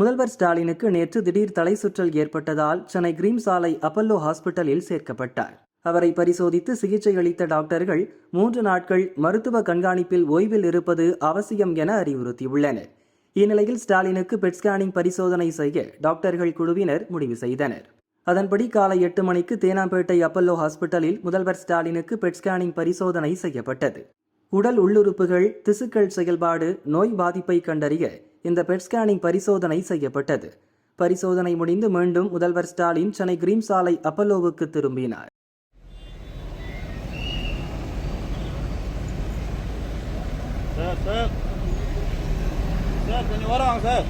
முதல்வர் ஸ்டாலினுக்கு நேற்று திடீர் தலை சுற்றல் ஏற்பட்டதால் சென்னை கிரீம் சாலை அப்பல்லோ ஹாஸ்பிட்டலில் சேர்க்கப்பட்டார். அவரை பரிசோதித்து சிகிச்சை அளித்த டாக்டர்கள் மூன்று நாட்கள் மருத்துவ கண்காணிப்பில் ஓய்வில் இருப்பது அவசியம் என அறிவுறுத்தியுள்ளனர். இந்நிலையில் ஸ்டாலினுக்கு பெட் ஸ்கேனிங் பரிசோதனை செய்ய டாக்டர்கள் குழுவினர் முடிவு செய்தனர். அதன்படி காலை எட்டு மணிக்கு தேனாம்பேட்டை அப்பல்லோ ஹாஸ்பிட்டலில் முதல்வர் ஸ்டாலினுக்கு பெட் ஸ்கேனிங் பரிசோதனை செய்யப்பட்டது. உடல் உள்ளுறுப்புகள் திசுக்கள் செயல்பாடு நோய் பாதிப்பை கண்டறிய இந்த பெட் ஸ்கேனிங் பரிசோதனை செய்யப்பட்டது. பரிசோதனை முடிந்து மீண்டும் முதல்வர் ஸ்டாலின் சென்னை கிரீம் சாலை அப்பல்லோவுக்கு திரும்பினார். Sir sir. சார் கொஞ்சம் வர சார்.